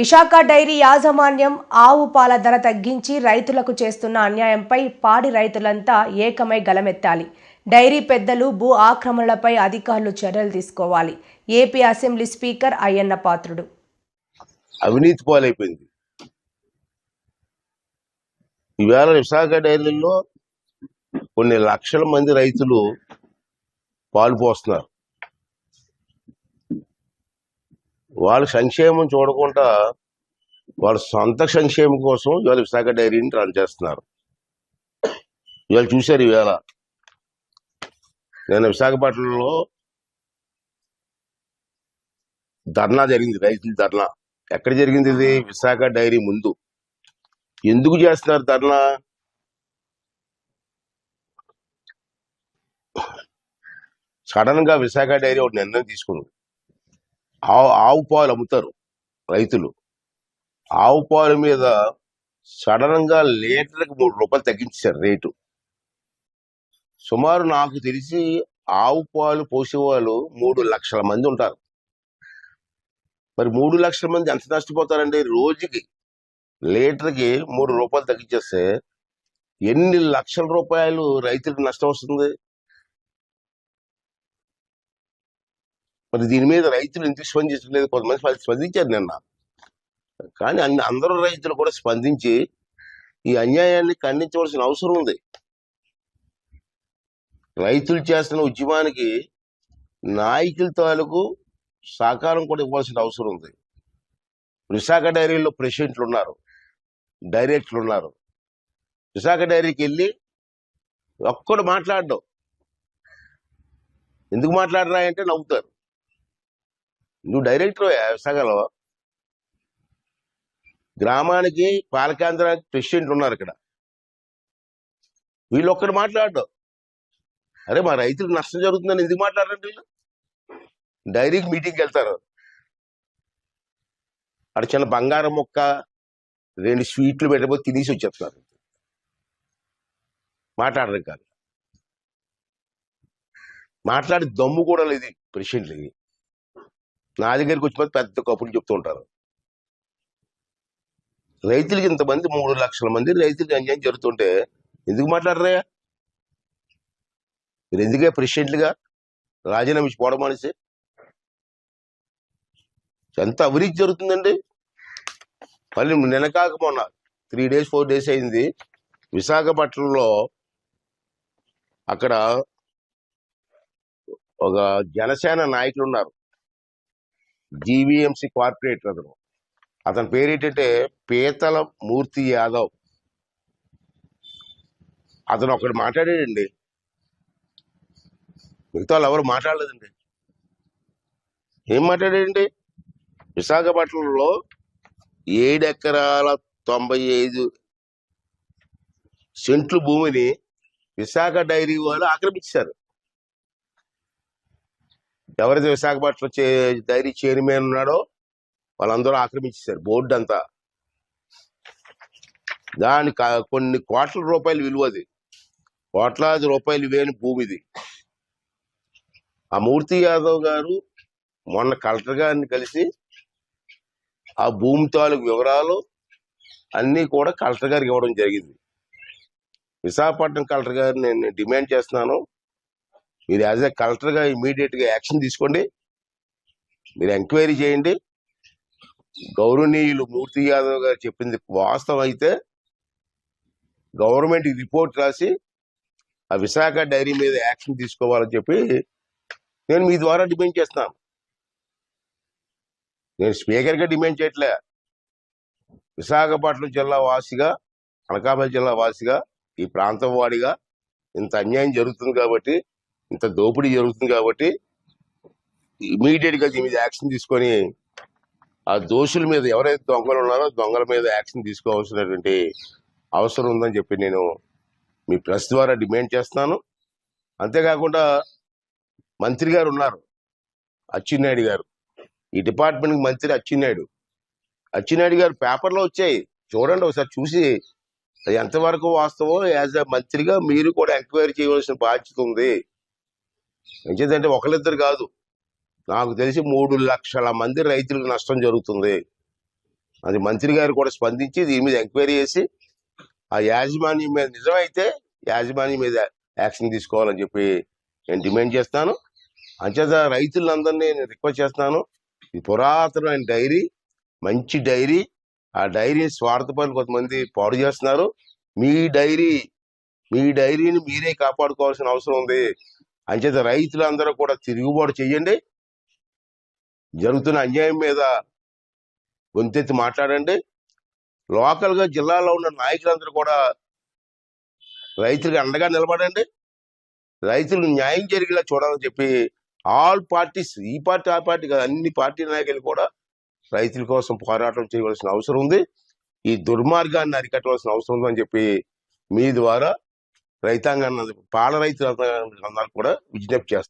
Visakha dairy యాజమాన్యం ఆవు పాల ధర తగ్గించి రైతులకు చేస్తున్న అన్యాయంపై పాడి రైతులంతా ఏకమై గలమెత్తాలి. డైరీ పెద్దలు భూ ఆక్రమణలపై అధికారులు చర్యలు తీసుకోవాలి. AP assembly speaker Ayyanna Patrudu. అవినీతి పాలైపోయింది. ఈవేళ విశాఖ డైరీల్లో కొన్ని లక్షల మంది రైతులు పాలు పోస్తున్నారు. వాళ్ళ సంక్షేమం చూడకుండా వాళ్ళ సొంత సంక్షేమం కోసం ఇవాళ విశాఖ డైరీని రన్ చేస్తున్నారు. ఇవాళ చూశారు ఇవాళ. నేను విశాఖపట్నంలో ధర్నా జరిగింది రైతుల ధర్నా. ఎక్కడ జరిగింది ఇది? విశాఖ డైరీ ముందు. ఎందుకు చేస్తున్నారు ధర్నా? సడన్గా విశాఖ డైరీ ఒక నిర్ణయం తీసుకుంది ఆవు ఆవు పాలు అమ్ముతారు రైతులు. ఆవు పాలు మీద సడన్గా లీటర్కి మూడు రూపాయలు తగ్గించారు రేటు. సుమారు నాకు తెలిసి ఆవు పాలు పోసేవాళ్ళు మూడు లక్షల మంది ఉంటారు. మరి మూడు లక్షల మంది ఎంత నష్టపోతారండి? రోజుకి లీటర్కి మూడు రూపాయలు తగ్గించేస్తే ఎన్ని లక్షల రూపాయలు రైతులకు నష్టం వస్తుంది? మరి దీని మీద రైతులు ఎందుకు స్పందించలేదు కొంతమంది వాళ్ళు స్పందించారు నిన్న. కానీ అన్ని అందరూ రైతులు కూడా స్పందించి ఈ అన్యాయాన్ని ఖండించవలసిన అవసరం ఉంది. రైతులు చేస్తున్న ఉద్యమానికి నాయకుల తాలూకు సహకారం కూడా ఇవ్వాల్సిన అవసరం ఉంది. విశాఖ డైరీలో ప్రెసిడెంట్లు ఉన్నారు. డైరెక్టర్లు ఉన్నారు. విశాఖ డైరీకి వెళ్ళి ఒక్కడు మాట్లాడడం. ఎందుకు మాట్లాడరా అంటే నవ్వుతారు. నువ్వు డైరెక్టర్ సగలవు గ్రామానికి పాలకేంద్ర ప్రెసిడెంట్ ఉన్నారు ఇక్కడ. వీళ్ళు ఒక్కడు మాట్లాడడం అరే మా రైతులకు నష్టం జరుగుతుందని ఎందుకు మాట్లాడండి వీళ్ళు? డైరీకి మీటింగ్కి వెళ్తారు. అక్కడ చిన్న బంగారం మొక్క రెండు స్వీట్లు పెట్టబోతే తినేసి వచ్చేస్తున్నారు. మాట్లాడరు కాదు మాట్లాడే దమ్ము కూడా లేదు ప్రెసిడెంట్లకి నా దగ్గరికి వచ్చిన పెద్ద కప్పులు చెప్తూ ఉంటారు. రైతులకి ఇంతమంది మూడు లక్షల మంది రైతులకి అన్యాయం జరుగుతుంటే ఎందుకు మాట్లాడరా? మీరు ఎందుకే ప్రెసిడెంట్లుగా రాజీనామా ఇచ్చి పోవడం మనిషి ఎంత అవినీతి జరుగుతుందండి? మళ్ళీ నిన్న కాక మొన్న త్రీ డేస్ ఫోర్ డేస్ అయింది. విశాఖపట్నంలో అక్కడ ఒక జనసేన నాయకులు ఉన్నారు. జీవీఎంసీ కార్పొరేటర్ అతను. అతని పేరు ఏంటంటే పీతల మూర్తి యాదవ్. అతను ఒకటి మాట్లాడాడండి. మిగతా వాళ్ళు ఎవరు మాట్లాడలేదండి. ఏం మాట్లాడాడండి? విశాఖపట్నంలో ఏడు ఎకరాల తొంభై ఐదు సెంట్లు భూమిని విశాఖ డైరీ వాళ్ళు ఆక్రమించారు. ఎవరైతే విశాఖపట్నం చే- డైరీ చైర్మన్ ఉన్నాడో వాళ్ళందరూ ఆక్రమించేశారు బోర్డు అంతా. దాని కొన్ని కోట్ల రూపాయలు విలువది కోట్లాది రూపాయలు వేని భూమిది ఆ మూర్తి యాదవ్ గారు మొన్న కలెక్టర్ గారిని కలిసి ఆ భూమి తాలూకు వివరాలు అన్నీ కూడా కలెక్టర్ గారికి ఇవ్వడం జరిగింది. విశాఖపట్నం కలెక్టర్ గారిని నేను డిమాండ్ చేస్తున్నాను. మీరు యాజ్ ఎ కలెక్టర్గా ఇమీడియట్గా యాక్షన్ తీసుకోండి. మీరు ఎంక్వైరీ చేయండి. గౌరవనీయులు మూర్తి యాదవ్ గారు చెప్పింది వాస్తవం అయితే గవర్నమెంట్ రిపోర్ట్ రాసి ఆ విశాఖ డైరీ మీద యాక్షన్ తీసుకోవాలని చెప్పి నేను మీ ద్వారా డిమాండ్ చేస్తున్నాను. నేను స్పీకర్గా డిమాండ్ చేయట్లే. విశాఖపట్నం జిల్లా వాసిగా అనకాపల్లి జిల్లా వాసిగా ఈ ప్రాంతం వాడిగా ఇంత అన్యాయం జరుగుతుంది కాబట్టి ఇంత దోపిడీ జరుగుతుంది కాబట్టి ఇమీడియట్గా దీని మీద యాక్షన్ తీసుకొని ఆ దోషుల మీద ఎవరైతే దొంగలు ఉన్నారో దొంగల మీద యాక్షన్ తీసుకోవాల్సినటువంటి అవసరం ఉందని చెప్పి నేను మీ ప్రెస్ ద్వారా డిమాండ్ చేస్తున్నాను. అంతేకాకుండా మంత్రి గారు ఉన్నారు అచ్చెన్నాయుడు గారు. ఈ డిపార్ట్మెంట్కి మంత్రి అచ్చెన్నాయుడు. అచ్చెన్నాయుడు గారు పేపర్లో వచ్చాయి. చూడండి ఒకసారి చూసి అది ఎంతవరకు వాస్తవం యాజ్ అ మంత్రిగా మీరు కూడా ఎంక్వైరీ చేయవలసిన బాధ్యత ఉంది. ఎంచేదంటే ఒకరిద్దరు కాదు. నాకు తెలిసి మూడు లక్షల మంది రైతులకు నష్టం జరుగుతుంది. అది మంత్రి గారు కూడా స్పందించి దీని మీద ఎంక్వైరీ చేసి ఆ యాజమాన్యం మీద నిజమైతే యాజమాన్యం మీద యాక్షన్ తీసుకోవాలని చెప్పి నేను డిమాండ్ చేస్తాను. అంచేత రైతులందరినీ నేను రిక్వెస్ట్ చేస్తాను. ఇది పురాతనమైన డైరీ మంచి డైరీ ఆ డైరీ స్వార్థపరులు కొంతమంది పాడు చేస్తున్నారు. మీ డైరీ మీ డైరీని మీరే కాపాడుకోవాల్సిన అవసరం ఉంది. అంచేత రైతులందరూ కూడా తిరుగుబాటు చెయ్యండి. జరుగుతున్న అన్యాయం మీద గొంతెత్తి మాట్లాడండి. లోకల్గా జిల్లాలో ఉన్న నాయకులందరూ కూడా రైతులకు అండగా నిలబడండి. రైతులు న్యాయం జరిగేలా చూడాలని చెప్పి ఆల్ పార్టీస్ ఈ పార్టీ ఆ పార్టీ కాదు అన్ని పార్టీ నాయకులు కూడా రైతుల కోసం పోరాటం చేయవలసిన అవసరం ఉంది. ఈ దుర్మార్గాన్ని అరికట్టవలసిన అవసరం ఉందని చెప్పి మీ ద్వారా రైతాంగాన్ని పాల రైతులందరూ కూడా విజ్ఞప్తి చేస్తారు